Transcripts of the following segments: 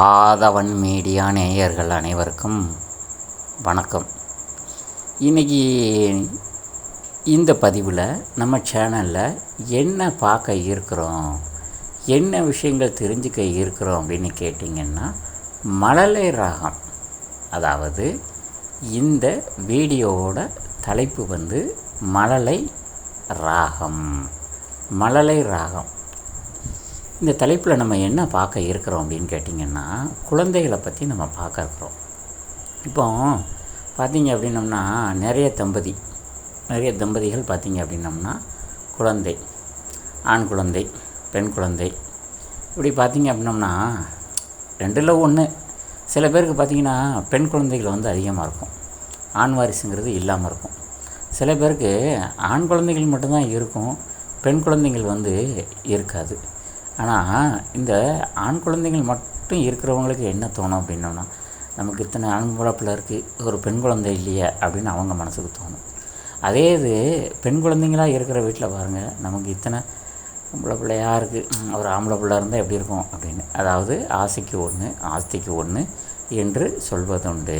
ஆதவன் media நேயர்கள் அனைவருக்கும் வணக்கம். இன்றைக்கி இந்த பதிவில் நம்ம சேனலில் என்ன பார்க்க இருக்கிறோம் என்ன விஷயங்கள் தெரிஞ்சுக்க இருக்கிறோம் அப்படின்னு கேட்டிங்கன்னா மழலை ராகம். அதாவது இந்த வீடியோவோட தலைப்பு வந்து மழலை ராகம். மழலை ராகம். இந்த தலைப்பில் நம்ம என்ன பார்க்க இருக்கிறோம் அப்படின்னு கேட்டிங்கன்னா குழந்தைகளை பற்றி நம்ம பார்க்க இருக்கிறோம். இப்போ பார்த்தீங்க அப்படின்னம்னா நிறைய தம்பதி நிறைய தம்பதிகள் பார்த்தீங்க அப்படின்னம்னா குழந்தை ஆண் குழந்தை பெண் குழந்தை. இப்படி பார்த்தீங்க அப்படின்னம்னா ரெண்டில் ஒன்று சில பேருக்கு பார்த்தீங்கன்னா பெண் குழந்தைகள் வந்து அதிகமாக இருக்கும். ஆண் வாரிசுங்கிறது இல்லாமல் இருக்கும். சில பேருக்கு ஆண் குழந்தைகள் மட்டும்தான் இருக்கும் பெண் குழந்தைகள் வந்து இருக்காது. ஆனால் இந்த ஆண் குழந்தைகள் மட்டும் இருக்கிறவங்களுக்கு என்ன தோணும் அப்படின்னோன்னா நமக்கு இத்தனை ஆண் பிள்ளை இருக்குது ஒரு பெண் குழந்தை இல்லையே அப்படின்னு அவங்க மனசுக்கு தோணும். அதே இது பெண் குழந்தைங்களாக இருக்கிற வீட்டில் பாருங்கள் நமக்கு இத்தனை பொம்பளை பிள்ளையாக இருக்குது ஒரு ஆம்பளை பிள்ளை இருந்தால் எப்படி இருக்கும் அப்படின்னு. அதாவது ஆசைக்கு ஒன்று ஆஸ்திக்கு ஒன்று என்று சொல்வதுண்டு.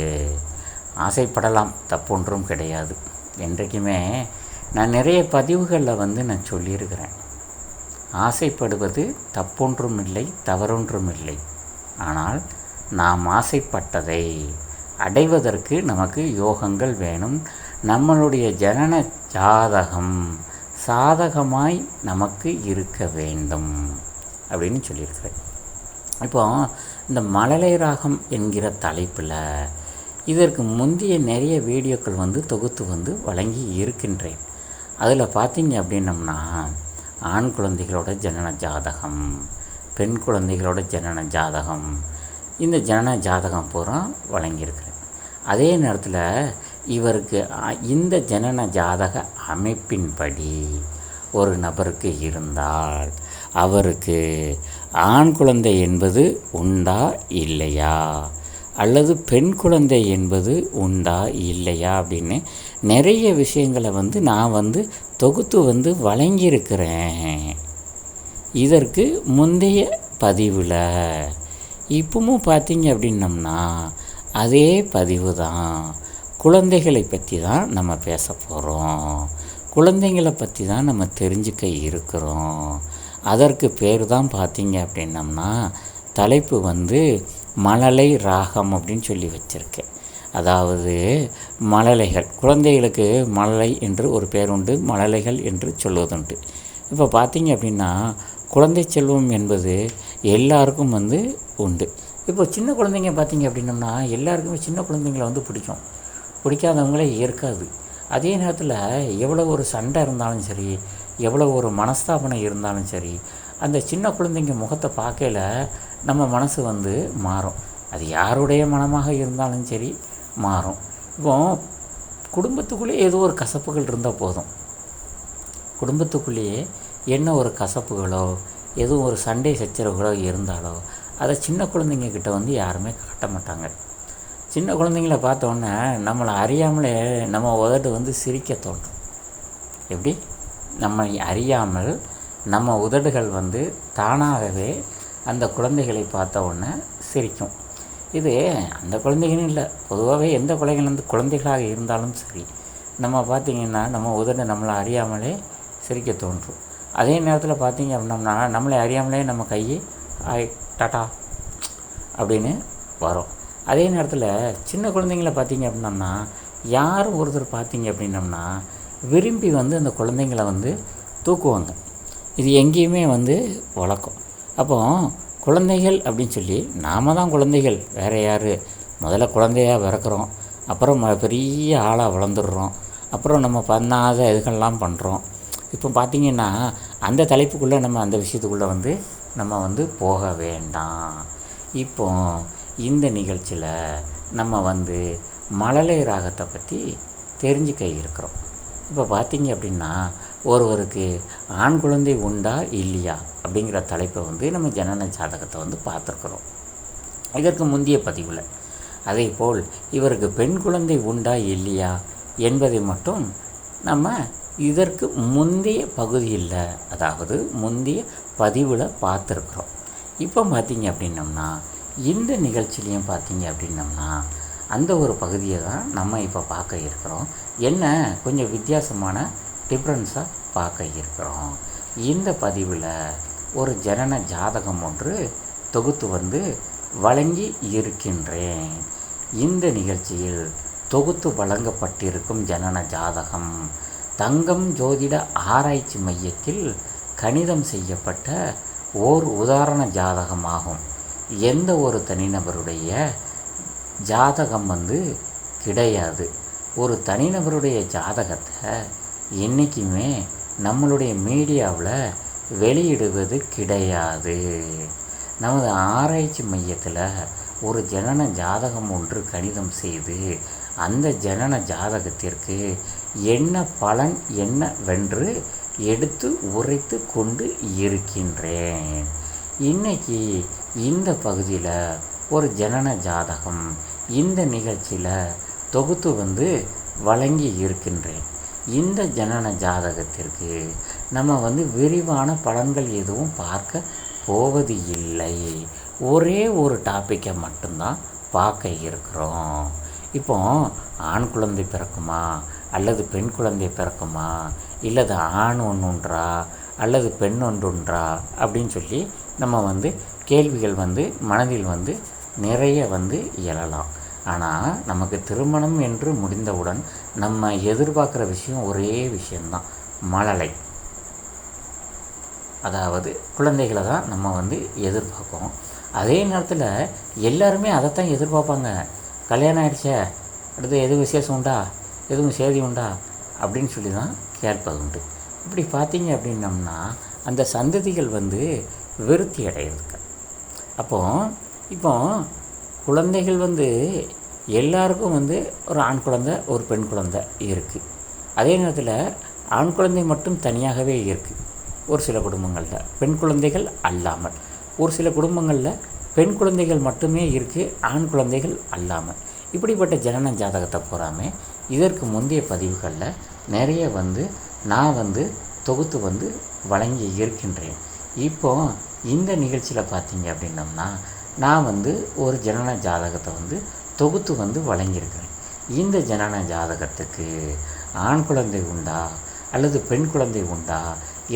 ஆசைப்படலாம் தப்பொன்றும் கிடையாது. என்றைக்குமே நான் நிறைய பதிவுகளில் வந்து நான் சொல்லியிருக்கிறேன். ஆசைப்படுவது தப்பொன்றும் இல்லை தவறொன்றும் இல்லை ஆனால் நாம் ஆசைப்பட்டதை அடைவதற்கு நமக்கு யோகங்கள் வேணும். நம்மளுடைய ஜனன ஜாதகம் சாதகமாய் நமக்கு இருக்க வேண்டும் அப்படின்னு சொல்லியிருக்கிறேன் இப்போ இந்த மழலை ராகம் என்கிற தலைப்பில் இதற்கு முந்தைய நிறைய வீடியோக்கள் வந்து தொகுத்து வந்து வழங்கி இருக்கின்றேன். அதில் பார்த்தீங்க அப்படின்னம்னா ஆண் குழந்தைகளோட ஜனன ஜாதகம் பெண் குழந்தைகளோட ஜனன ஜாதகம். இந்த ஜனன ஜாதகம் பூரா வழங்கியிருக்கிறேன் அதே நேரத்தில் இவருக்கு இந்த ஜனன ஜாதக அமைப்பின்படி ஒரு நபருக்கு இருந்தால் அவருக்கு ஆண் குழந்தை என்பது உண்டா இல்லையா? அல்லது பெண் குழந்தை என்பது உண்டா இல்லையா? அப்படின்னு நிறைய விஷயங்களை வந்து நான் வந்து தொகுத்து வந்து வழங்கியிருக்கிறேன். இதற்கு முந்தைய பதிவில் இப்பவும் பார்த்தீங்க அப்படின்னம்னா அதே பதிவு தான். குழந்தைகளை பற்றி தான் நம்ம பேச போகிறோம் குழந்தைங்களை பற்றி தான் நம்ம தெரிஞ்சுக்க இருக்கிறோம். அதற்கு பேர் தான் பார்த்தீங்க அப்படின்னம்னா தலைப்பு வந்து மழலை ராகம் அப்படின்னு சொல்லி வச்சுருக்கேன் அதாவது மழலைகள். குழந்தைகளுக்கு மழலை என்று ஒரு பேர் உண்டு மழலைகள் என்று சொல்வதுண்டு இப்போ பார்த்தீங்க அப்படின்னா குழந்தை செல்வம் என்பது எல்லாருக்கும் வந்து உண்டு. இப்போ சின்ன குழந்தைங்க பார்த்தீங்க அப்படின்னம்னா எல்லாருக்குமே சின்ன குழந்தைங்கள வந்து பிடிக்கும். பிடிக்காதவங்களே இருக்காது. அதே நேரத்தில் எவ்வளோ ஒரு சண்டை இருந்தாலும் சரி எவ்வளோ ஒரு மனஸ்தாபனம் இருந்தாலும் சரி அந்த சின்ன குழந்தைங்க முகத்தை பார்க்கையில நம்ம மனசு வந்து மாறும். அது யாருடைய மனமாக இருந்தாலும் சரி மாறும். இப்போ குடும்பத்துக்குள்ளேயே ஏதோ ஒரு கசப்புகள் இருந்தால் போதும். குடும்பத்துக்குள்ளேயே என்ன ஒரு கசப்புகளோ எதுவும் ஒரு சண்டை சச்சரவுகளோ இருந்தாலோ அதை சின்ன குழந்தைங்கக்கிட்ட வந்து யாருமே காட்ட மாட்டாங்க. சின்ன குழந்தைங்கள பார்த்தோன்னே நம்மளை அறியாமலே நம்ம உதட்டு வந்து சிரிக்க தோன்றும். எப்படி? நம்ம அறியாமல் நம்ம உதடுகள் வந்து தானாகவே அந்த குழந்தைகளை பார்த்த உடனே சிரிக்கும். இது அந்த குழந்தைகளும் இல்லை. பொதுவாகவே எந்த குழந்தைகள் வந்து குழந்தைகளாக இருந்தாலும் சரி நம்ம பார்த்திங்கன்னா நம்ம உதட நம்மளை அறியாமலே சிரிக்க தோன்றும். அதே நேரத்தில் பார்த்திங்க அப்படின்னம்னா நம்மளை அறியாமலே நம்ம கையை ஆய் டாட்டா அப்படின்னு வரும். அதே நேரத்தில் சின்ன குழந்தைங்கள பார்த்திங்க அப்படின்னம்னா யாரும் ஒருத்தர் பார்த்தீங்க அப்படின்னம்னா விரும்பி வந்து அந்த குழந்தைங்கள வந்து தூக்குவாங்க. இது எங்கேயுமே வந்து வழக்கம். அப்போ குழந்தைகள் அப்படின்னு சொல்லி நாம தான் குழந்தைகள் வேறு யார்? முதல்ல குழந்தையாக பிறக்கிறோம். அப்புறம் ம- பெரிய ஆளாக வளர்ந்துடுறோம். அப்புறம் நம்ம பண்ணாத இதுகள்லாம் பண்ணுறோம் இப்போ பார்த்திங்கன்னா அந்த தலைப்புக்குள்ளே நம்ம அந்த விஷயத்துக்குள்ளே வந்து நம்ம வந்து போக வேண்டாம். இப்போ இந்த நிகழ்ச்சியில் நம்ம வந்து மழலை ராகத்தை பற்றி தெரிஞ்சுக்க இருக்கிறோம். இப்போ பார்த்திங்க அப்படின்னா ஒருவருக்கு ஆண் குழந்தை உண்டா இல்லையா அப்படிங்கிற தலைப்பை வந்து நம்ம ஜனன ஜாதகத்தை வந்து பார்த்துருக்குறோம். இதற்கு முந்தைய பதிவில் அதே போல் இவருக்கு பெண் குழந்தை உண்டா இல்லையா என்பதை மட்டும் நம்ம இதற்கு முந்தைய பகுதியில் அதாவது முந்தைய பதிவில் பார்த்துருக்குறோம். இப்போ பார்த்தீங்க அப்படின்னம்னா இந்த நிகழ்ச்சியிலையும் பார்த்தீங்க அப்படின்னம்னா அந்த ஒரு பகுதியை தான் நம்ம இப்போ பார்க்க இருக்கிறோம். என்ன? கொஞ்சம் வித்தியாசமான டிஃப்ரென்ஸாக பார்க்க இருக்கிறோம். இந்த பதிவில் ஒரு ஜனன ஜாதகம் ஒன்று தொகுத்து வந்து வழங்கி இருக்கின்றேன். இந்த நிகழ்ச்சியில் தொகுத்து வழங்கப்பட்டிருக்கும் ஜனன ஜாதகம் தங்கம் ஜோதிட ஆராய்ச்சி மையத்தில் கணிதம் செய்யப்பட்ட ஓர் உதாரண ஜாதகமாகும். எந்த ஒரு தனிநபருடைய ஜாதகம் வந்து கிடையாது. ஒரு தனிநபருடைய ஜாதகத்தை என்றைக்குமே நம்மளுடைய மீடியாவில் வெளியிடுவது கிடையாது. நமது ஆராய்ச்சி மையத்தில் ஒரு ஜனன ஜாதகம் ஒன்று கணிதம் செய்து அந்த ஜனன ஜாதகத்திற்கு என்ன பலன் என்ன வென்று எடுத்து உரைத்து கொண்டு இருக்கின்றேன். இன்னைக்கு இந்த பகுதியில் ஒரு ஜனன ஜாதகம் இந்த நிகழ்ச்சியில் தொகுத்து வந்து வழங்கி இருக்கின்றேன். இந்த ஜனன ஜாதகத்திற்கு நம்ம வந்து விரிவான பலன்கள் எதுவும் பார்க்க போவது இல்லை. ஒரே ஒரு டாப்பிக்கை மட்டும்தான் பார்க்க இருக்கிறோம். இப்போ ஆண் குழந்தை பிறக்குமா? அல்லது பெண் குழந்தை பிறக்குமா? இல்லது ஆண் ஒன்றுன்றா அல்லது பெண் ஒன்றுன்றா அப்படின்னு சொல்லி நம்ம வந்து கேள்விகள் வந்து மனதில் வந்து நிறைய வந்து எழலாம். ஆனால் நமக்கு திருமணம் என்று முடிந்தவுடன் நம்ம எதிர்பார்க்குற விஷயம் ஒரே விஷயந்தான் மழலை. அதாவது குழந்தைகளை தான் நம்ம வந்து எதிர்பார்ப்போம் அதே நேரத்தில் எல்லாருமே அதைத்தான் எதிர்பார்ப்பாங்க. கல்யாணம் ஆகிடுச்சே அடுத்து எதுவும் விசேஷம் உண்டா? எதுவும் சேதி உண்டா? அப்படின்னு சொல்லி தான் கேட்பது உண்டு. இப்படி பார்த்தீங்க அப்படின்னம்னா அந்த சந்ததிகள் வந்து விருத்தி அடையிறதுக்கு. அப்போ இப்போ குழந்தைகள் வந்து எல்லாருக்கும் வந்து ஒரு ஆண் குழந்தை ஒரு பெண் குழந்தை இருக்குது அதே நேரத்தில் ஆண் குழந்தை மட்டும் தனியாகவே இருக்குது ஒரு சில குடும்பங்களில் பெண் குழந்தைகள் அல்லாமல். ஒரு சில குடும்பங்களில் பெண் குழந்தைகள் மட்டுமே இருக்குது ஆண் குழந்தைகள் அல்லாமல். இப்படிப்பட்ட ஜனன ஜாதகத்தை பூராமே இதற்கு முந்தைய பதிவுகளில் நிறைய வந்து நான் வந்து தொகுத்து வந்து வழங்கி இருக்கின்றேன். இப்போ இந்த நிகழ்ச்சியில் பார்த்தீங்க அப்படின்னம்னா நான் வந்து ஒரு ஜனன ஜாதகத்தை வந்து தொகுத்து வந்து வழங்கியிருக்கிறேன். இந்த ஜனன ஜாதகத்துக்கு ஆண் குழந்தை உண்டா அல்லது பெண் குழந்தை உண்டா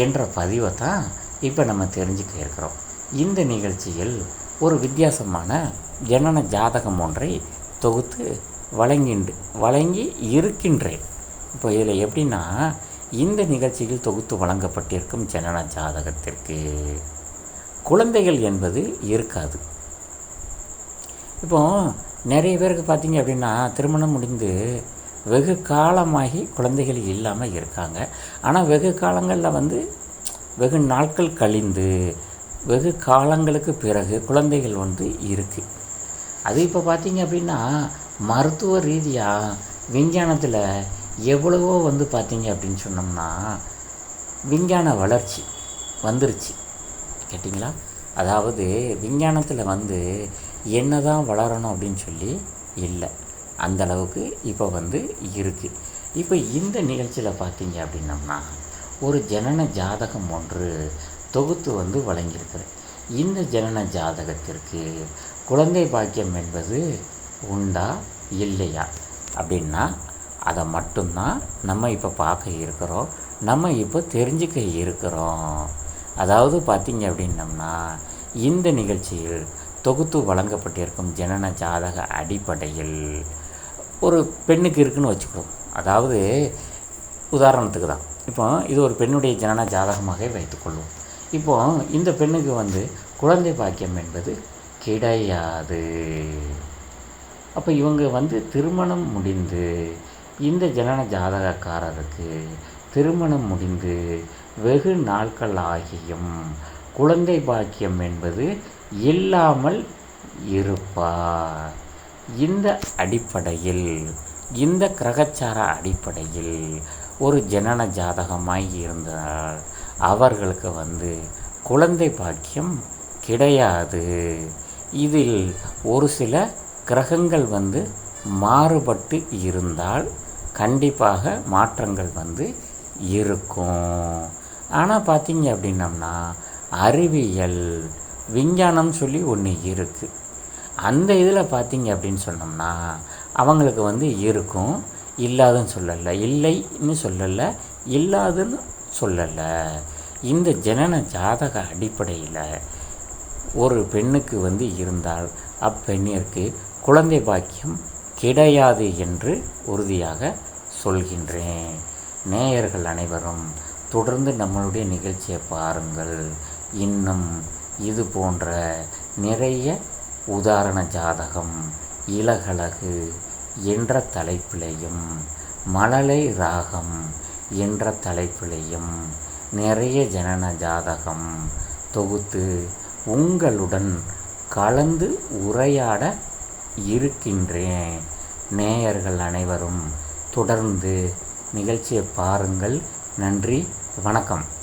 என்ற பதிவை தான் இப்போ நம்ம தெரிஞ்சுக்க இருக்கிறோம். இந்த நிகழ்ச்சியில் ஒரு வித்தியாசமான ஜனன ஜாதகம் ஒன்றை தொகுத்து வழங்கிண்டு வழங்கி இருக்கின்றேன். இப்போ இதில் எப்படின்னா இந்த நிகழ்ச்சியில் தொகுத்து வழங்கப்பட்டிருக்கும் ஜனன ஜாதகத்திற்கு குழந்தைகள் என்பது இருக்காது. இப்போ நிறைய பேருக்கு பார்த்தீங்க அப்படின்னா திருமணம் முடிந்து வெகு காலமாகி குழந்தைகள் இல்லாமல் இருக்காங்க. ஆனால் வெகு காலங்களில் வந்து வெகு நாட்கள் கழிந்து வெகு காலங்களுக்கு பிறகு குழந்தைகள் வந்து இருக்குது அது இப்போ பார்த்தீங்க அப்படின்னா மருத்துவ ரீதியாக விஞ்ஞானத்தில் எவ்வளவோ வந்து பார்த்தீங்க அப்படின்னு சொன்னோம்னா விஞ்ஞான வளர்ச்சி வந்துருச்சு. கேட்டிங்களா? அதாவது விஞ்ஞானத்தில் வந்து என்ன தான் வளரணும் அப்படின்னு சொல்லி இல்லை. அந்தளவுக்கு இப்போ வந்து இருக்குது இப்போ இந்த நிகழ்ச்சியில் பார்த்தீங்க அப்படின்னம்னா ஒரு ஜனன ஜாதகம் ஒன்று தொகுத்து வந்து வழங்கியிருக்கிறேன் இந்த ஜனன ஜாதகத்திற்கு குழந்தை பாக்கியம் என்பது உண்டா இல்லையா? அப்படின்னா அதை மட்டும்தான் நம்ம இப்போ பார்க்க இருக்கிறோம். நம்ம இப்போ தெரிஞ்சுக்க இருக்கிறோம். அதாவது பார்த்தீங்க அப்படின்னம்னா இந்த நிகழ்ச்சியில் தொகுத்து வழங்கப்பட்டிருக்கும் ஜனன ஜாதக அடிப்படையில் ஒரு பெண்ணுக்கு இருக்குன்னு வச்சுக்கிறோம் அதாவது உதாரணத்துக்கு தான். இப்போ இது ஒரு பெண்ணுடைய ஜனன ஜாதகமாக வைத்துக்கொள்வோம் இப்போ இந்த பெண்ணுக்கு வந்து குழந்தை பாக்கியம் என்பது கிடையாது. அப்போ இவங்க வந்து திருமணம் முடிந்து இந்த ஜனன ஜாதகக்காரருக்கு திருமணம் முடிந்து வெகு நாட்கள் ஆகியும் குழந்தை பாக்கியம் என்பது இல்லாமல் இருப்பார். இந்த அடிப்படையில் இந்த கிரகச்சார அடிப்படையில் ஒரு ஜனன ஜாதகமாய் இருந்தால் அவர்களுக்கு வந்து குழந்தை பாக்கியம் கிடையாது. இதில் ஒரு சில கிரகங்கள் வந்து மாறுபட்டு இருந்தால் கண்டிப்பாக மாற்றங்கள் வந்து இருக்கும். ஆனால் பார்த்தீங்க அப்படின்னம்னா அறிவியல் விஞ்ஞானம் சொல்லி ஒன்று இருக்குது அந்த இதில் பார்த்தீங்க அப்படின்னு சொன்னோம்னா அவங்களுக்கு வந்து இருக்கும். இல்லாதுன்னு சொல்லலை. இல்லைன்னு சொல்லலை. இல்லாதுன்னு சொல்லலை. இந்த ஜனன ஜாதக அடிப்படையில் ஒரு பெண்ணுக்கு வந்து இருந்தால் அப்பெண்ணிற்கு குழந்தை பாக்கியம் கிடையாது என்று உறுதியாக சொல்கின்றேன். நேயர்கள் அனைவரும் தொடர்ந்து நம்மளுடைய நிகழ்ச்சியை பாருங்கள். இன்னும் இது போன்ற நிறைய உதாரண ஜாதகம் இலகழகு என்ற தலைப்பிலையும் மழலை ராகம் என்ற தலைப்பிலையும் நிறைய ஜனன ஜாதகம் தொகுத்து உங்களுடன் கலந்து உரையாட இருக்கின்றேன். நேயர்கள் அனைவரும் தொடர்ந்து நிகழ்ச்சியை பாருங்கள். நன்றி வணக்கம்.